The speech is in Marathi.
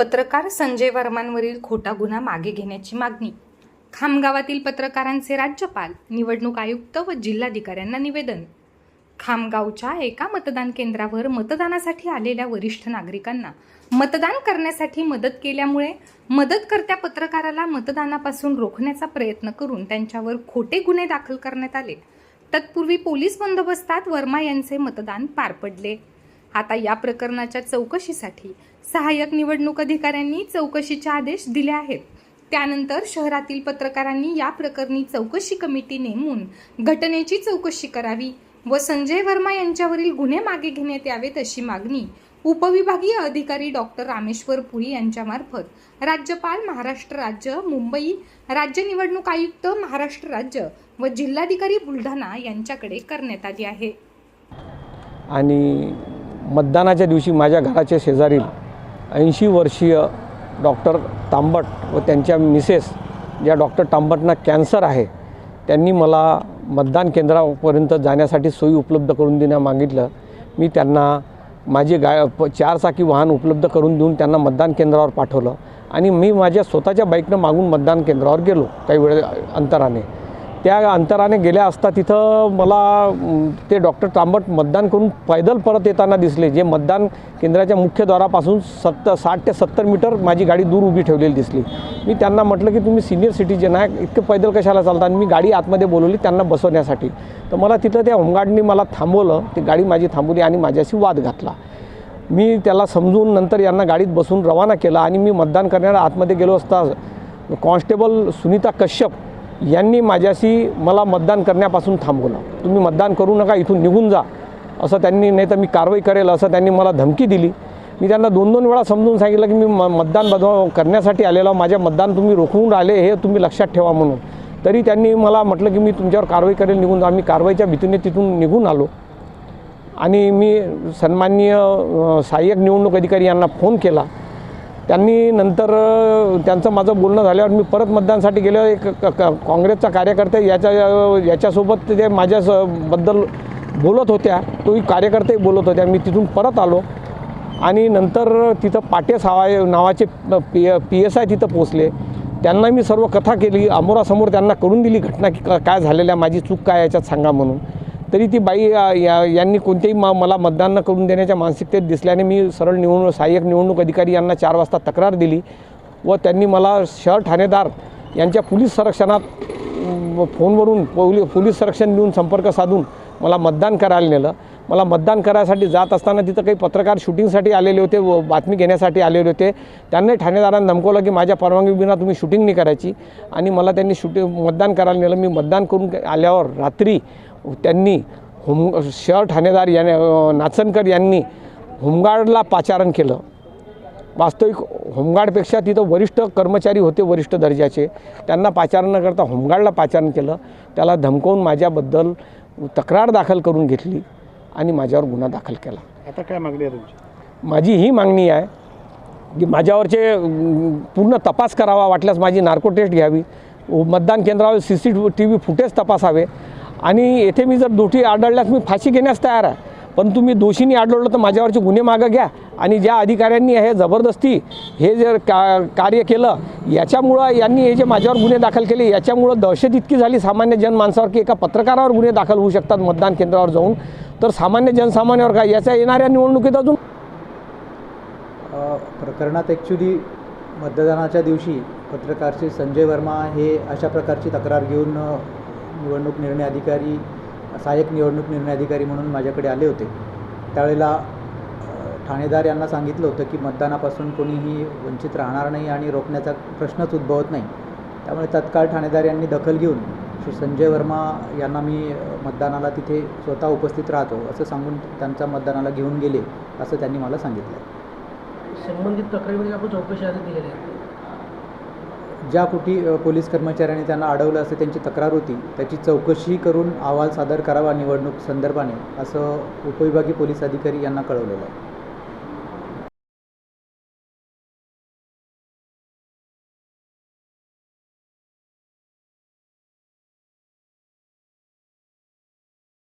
पत्रकार संजय वर्मांवरील खोटा गुन्हा मागे घेण्याची मागणी. खामगावातील पत्रकारांचे राज्यपाल निवडणूक आयुक्त व जिल्हाधिकाऱ्यांना निवेदन. खामगावच्या एका मतदान केंद्रावर मतदानासाठी आलेल्या वरिष्ठ नागरिकांना मतदान करण्यासाठी मदत केल्यामुळे मदतकर्त्या पत्रकाराला मतदानापासून रोखण्याचा प्रयत्न करून त्यांच्यावर खोटे गुन्हे दाखल करण्यात आले. तत्पूर्वी पोलीस बंदोबस्तात वर्मा यांचे मतदान पार पडले. आता या प्रकरणाच्या चौकशीसाठी सहाय्यक निवडणूक अधिकाऱ्यांनी चौकशीचे आदेश दिले आहेत. त्यानंतर शहरातील पत्रकारांनी या प्रकरणी चौकशी कमिटी नेमून घटनेची चौकशी करावी व संजय वर्मा यांच्यावरील गुन्हे मागे घेण्यात यावेत अशी मागणी उपविभागीय अधिकारी डॉक्टर रामेश्वर पुरी यांच्यामार्फत राज्यपाल महाराष्ट्र राज्य मुंबई राज्य निवडणूक आयुक्त महाराष्ट्र राज्य व जिल्हाधिकारी बुलढाणा यांच्याकडे करण्यात आली आहे. आणि मतदानाच्या दिवशी माझ्या घराच्या शेजारील ऐंशी वर्षीय डॉक्टर तांबट व त्यांच्या मिसेस ज्या डॉक्टर तांबटना कॅन्सर आहे त्यांनी मला मतदान केंद्रापर्यंत जाण्यासाठी सोयी उपलब्ध करून देण्या मागितलं. मी त्यांना माझी गा प चारचाकी वाहन उपलब्ध करून देऊन त्यांना मतदान केंद्रावर पाठवलं. आणि मी माझ्या स्वतःच्या बाईकनं मागून मतदान केंद्रावर गेलो काही वेळ अंतराने. त्या अंतराने गेल्या असता तिथं मला ते डॉक्टर तांबट मतदान करून पैदल परत येताना दिसले जे मतदान केंद्राच्या मुख्य द्वारापासून सत्तर साठ ते सत्तर मीटर माझी गाडी दूर उभी ठेवलेली दिसली. मी त्यांना म्हटलं की तुम्ही सिनियर सिटीजन आहे इतकं पैदल कशाला चालता? आणि मी गाडी आतमध्ये बोलवली त्यांना बसवण्यासाठी. तर मला तिथं त्या होमगार्डनी मला थांबवलं ती गाडी माझी थांबवली आणि माझ्याशी वाद घातला. मी त्याला समजून नंतर यांना गाडीत बसून रवाना केला आणि मी मतदान करण्याला आतमध्ये गेलो असता कॉन्स्टेबल सुनीता कश्यप यांनी माझ्याशी मला मतदान करण्यापासून थांबवलं. तुम्ही मतदान करू नका इथून निघून जा असं त्यांनी नाही तर मी कारवाई करेल असं त्यांनी मला धमकी दिली. मी त्यांना दोन दोन वेळा समजून सांगितलं की मी म मतदान बदव करण्यासाठी आलेलो माझ्या मतदान तुम्ही रोखून राहिले हे तुम्ही लक्षात ठेवा म्हणून. तरी त्यांनी मला म्हटलं की मी तुमच्यावर कारवाई करेल निघून जा. मी कारवाईच्या भीतीने तिथून निघून आलो. आणि मी सन्माननीय सहाय्यक निवडणूक अधिकारी यांना फोन केला. त्यांनी नंतर त्यांचं माझं बोलणं झाल्यावर मी परत मतदानसाठी गेलो. एक काँग्रेसचा कार्यकर्ते याच्या याच्यासोबत ते माझ्या स- बद्दल बोलत होत्या. तोही कार्यकर्तेही बोलत होत्या. मी तिथून परत आलो आणि नंतर तिथं पाटे सावाय नावाचे पी पी एस आय तिथं पोचले त्यांना मी सर्व कथा केली. अमोरासमोर त्यांना करून दिली घटना की का- काय झालेल्या माझी चूक काय याच्यात सांगा म्हणून. तरी ती बाई या यांनी कोणत्याही मा मला मतदान न करून देण्याच्या मानसिकतेत दिसल्याने मी सरळ निवडणूक सहाय्यक निवडणूक अधिकारी यांना चार वाजता तक्रार दिली व त्यांनी मला शहर ठाणेदार यांच्या पोलीस संरक्षणात फोनवरून पोली पोलीस संरक्षण देऊन संपर्क साधून मला मतदान करायला नेलं. मला मतदान करायसाठी जात असताना तिथं काही पत्रकार शूटिंगसाठी आलेले होते व बातमी घेण्यासाठी आलेले होते. त्यांनी ठाणेदारांना धमकवलं की माझ्या परवानगीविना तुम्ही शूटिंग नाही करायची. आणि मला त्यांनी शूटिंग मतदान करायला नेलं. मी मतदान करून आल्यावर रात्री त्यांनी होम शहर ठाणेदार याने नाचनकर यांनी होमगार्डला पाचारण केलं. वास्तविक होमगार्डपेक्षा तिथं वरिष्ठ कर्मचारी होते वरिष्ठ दर्जाचे. त्यांना पाचारण न करता होमगार्डला पाचारण केलं. त्याला धमकवून माझ्याबद्दल तक्रार दाखल करून घेतली आणि माझ्यावर गुन्हा दाखल केला. आता काय मागणी आहे तुमची? माझी ही मागणी आहे की माझ्यावरचे पूर्ण तपास करावा वाटल्यास माझी नार्को टेस्ट घ्यावी. मतदान केंद्रावर C C T V footage तपासावे. आणि येथे मी जर दोषी आढळल्यास मी फाशी घेण्यास तयार आहे. पण तुम्ही दोषींनी आढळलं तर माझ्यावरचे गुन्हे मागं घ्या. आणि ज्या अधिकाऱ्यांनी हे जबरदस्ती हे जर का कार्य केलं याच्यामुळं यांनी हे जे माझ्यावर गुन्हे दाखल केले याच्यामुळं दहशत इतकी झाली सामान्य जनमानसावर की एका पत्रकारावर गुन्हे दाखल होऊ शकतात मतदान केंद्रावर जाऊन. तर सामान्य जनसामान्यावर काय याच्या येणाऱ्या निवडणुकीत अजून? प्रकरणात ॲक्च्युली मतदानाच्या दिवशी पत्रकारचे संजय वर्मा हे अशा प्रकारची तक्रार घेऊन निवडणूक निर्णय अधिकारी सहाय्यक निवडणूक निर्णय अधिकारी म्हणून माझ्याकडे आले होते. त्यावेळेला ठाणेदार यांना सांगितलं होतं की मतदानापासून कोणीही वंचित राहणार नाही आणि रोखण्याचा प्रश्नच उद्भवत नाही. त्यामुळे तत्काळ ठाणेदार यांनी दखल घेऊन श्री संजय वर्मा यांना मी मतदानाला तिथे स्वतः उपस्थित राहतो असं सांगून त्यांचा मतदानाला घेऊन गेले असं त्यांनी मला सांगितलं. संबंधित तक्रारीमध्ये आपण चौकशी आधी दिलेली आहे. ज्या कुठे पोलीस कर्मचाऱ्यांनी त्यांना अडवलं असं त्यांची तक्रार होती त्याची चौकशी करून अहवाल सादर करावा निवडणूक संदर्भाने असं उपविभागीय पोलीस अधिकारी यांना कळवलेलं आहे.